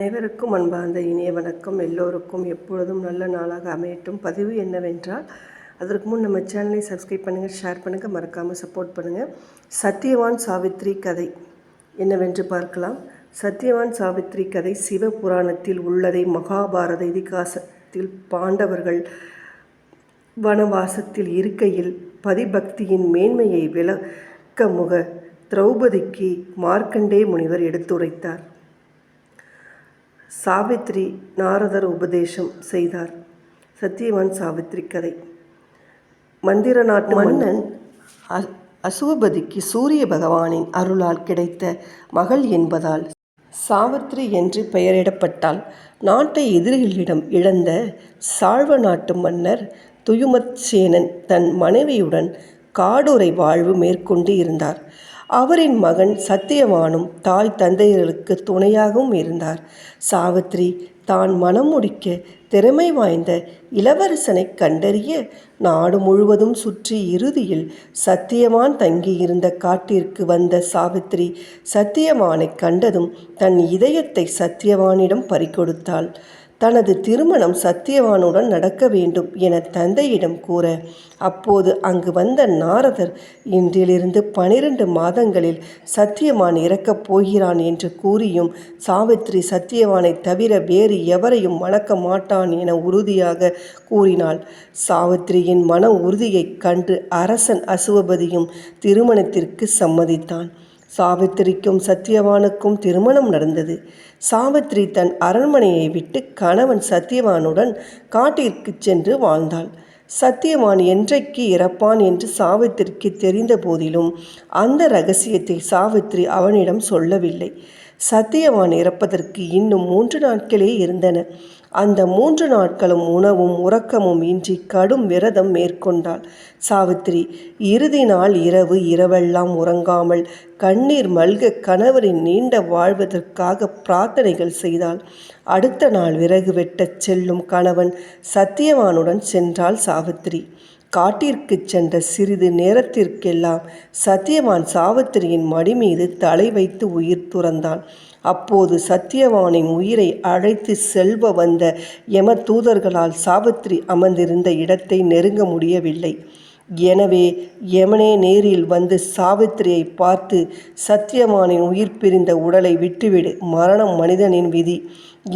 அனைவருக்கும் அன்பார்ந்த இனிய வணக்கம். எல்லோருக்கும் எப்பொழுதும் நல்ல நாளாக அமையட்டும். பதிவு என்னவென்றால் அதற்கு முன் நம்ம சேனலை சப்ஸ்கிரைப் பண்ணுங்கள் ஷேர் பண்ணுங்கள் மறக்காமல் சப்போர்ட் பண்ணுங்கள் சத்யவான் சாவித்ரி கதை என்னவென்று பார்க்கலாம். சத்யவான் சாவித்ரி கதை சிவபுராணத்தில் உள்ளதை மகாபாரத இதிகாசத்தில் பாண்டவர்கள் வனவாசத்தில் இருக்கையில் பதிபக்தியின் மேன்மையை விளக்க முக திரௌபதிக்கு மார்க்கண்டே முனிவர் எடுத்துரைத்தார். சாவித்ரி நாரதர் உபதேசம் செய்தார். சத்தியவான் சாவித்ரி கதை. மந்திர நாட்டு மன்னன் அசுவபதிக்கு சூரிய பகவானின் அருளால் கிடைத்த மகள் என்பதால் சாவித்ரி என்று பெயரிடப்பட்டால் நாட்டை எதிரிகளிடம் இழந்த சாழ்வ நாட்டு மன்னர் துயுமத் சேனன் தன் மனைவியுடன் காடுரை வாழ்வு மேற்கொண்டு இருந்தார். அவரின் மகன் சத்தியவானும் தாய் தந்தையர்களுக்கு துணையாகவும் இருந்தார். சாவித்ரி தான் மனம் முடிக்க திறமை வாய்ந்த இளவரசனை கண்டறிய நாடு முழுவதும் சுற்றி இறுதியில் சத்தியவான் தங்கியிருந்த காட்டிற்கு வந்த சாவித்ரி சத்தியவானை கண்டதும் தன் இதயத்தை சத்தியவானிடம் பறிகொடுத்தாள். தனது திருமணம் சத்தியவானுடன் நடக்க வேண்டும் என தந்தையிடம் கூற அப்போது அங்கு வந்த நாரதர் இன்றிலிருந்து பனிரெண்டு மாதங்களில் சத்தியவான் இறக்கப் போகிறான் என்று கூறியும் சாவித்ரி சத்தியவானை தவிர வேறு எவரையும் மணக்க மாட்டான் என உறுதியாக கூறினாள். சாவித்ரியின் மன உறுதியைக் கண்டு அரசன் அசுவபதியும் திருமணத்திற்கு சம்மதித்தான். சாவித்திரிக்கும் சத்தியவானுக்கும் திருமணம் நடந்தது. சாவித்ரி தன் அரண்மனையை விட்டு கணவன் சத்தியவானுடன் காட்டிற்கு சென்று வாழ்ந்தாள். சத்தியவான் என்றைக்கு இறப்பான் என்று சாவித்திரிக்கு தெரிந்த போதிலும் அந்த ரகசியத்தை சாவித்ரி அவனிடம் சொல்லவில்லை. சத்தியவான் இறப்பதற்கு இன்னும் மூன்று நாட்களே இருந்தன. அந்த மூன்று நாட்களும் உணவும் உறக்கமும் இன்றி கடும் விரதம் மேற்கொண்டாள். சாவித்ரி இறுதி நாள் இரவு இரவெல்லாம் உறங்காமல் கண்ணீர் மல்க கணவரின் நீண்ட வாழ்வதற்காக பிரார்த்தனைகள் செய்தாள். அடுத்த நாள் விறகு வெட்டச் செல்லும் கணவன் சத்தியவானுடன் சென்றாள் சாவித்ரி காட்டிற்கு சென்ற சிறிது நேரத்திற்கெல்லாம் சத்தியவான் சாவித்திரியின் மடி மீது தலை வைத்து உயிர் துறந்தான். அப்போது சத்தியவானின் உயிரை அழைத்து செல்வ வந்த யம தூதர்களால் சாவித்திரி அமர்ந்திருந்த இடத்தை நெருங்க முடியவில்லை. எனவே யமனே நேரில் வந்து சாவித்திரியை பார்த்து சத்தியவானின் உயிர் பிரிந்த உடலை விட்டுவிடு மரணம் மனிதனின் விதி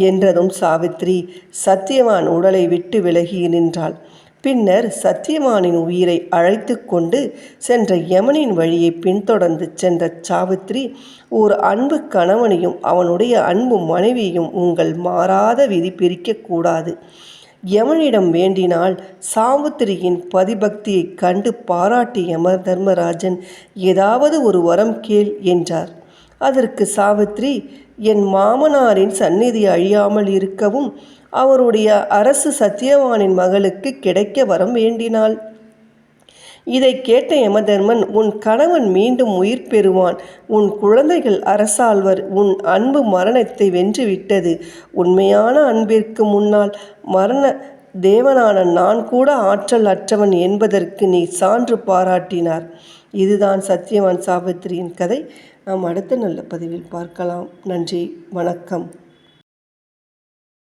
என்றதும் சாவித்ரி சத்தியவான் உடலை விட்டு விலகி நின்றாள். பின்னர் சத்தியவானின் உயிரை அழைத்து கொண்டு சென்ற யமனின் வழியை பின்தொடர்ந்து சென்ற சாவித்ரி ஓர் அன்பு கணவனையும் அவனுடைய அன்பு மனைவியையும் உங்கள் மாறாத விதி பிரிக்கக்கூடாது யமனிடம் வேண்டினால் சாவித்திரியின் பதிபக்தியைக் கண்டு பாராட்டி யம தர்மராஜன் ஏதாவது ஒரு வரம் கேள் என்றார். அதற்கு சாவித்ரி என் மாமனாரின் சந்நிதி அழியாமல் இருக்கவும் அவருடைய அரசு சத்தியவானின் மகளுக்கு கிடைக்க வரம் வேண்டினாள். இதை கேட்ட யமதர்மன் உன் கணவன் மீண்டும் உயிர் பெறுவான். உன் குழந்தைகள் அரசாள்வர் உன் அன்பு மரணத்தை வென்றுவிட்டது. உண்மையான அன்பிற்கு முன்னால் மரண தேவனான நான் கூட ஆற்றல் அற்றவன் என்பதற்கு நீ சான்று பாராட்டினார். இதுதான் சத்தியவான் சாவித்திரியின் கதை. நாம் அடுத்த நல்ல பதிவில் பார்க்கலாம். நன்றி. வணக்கம்.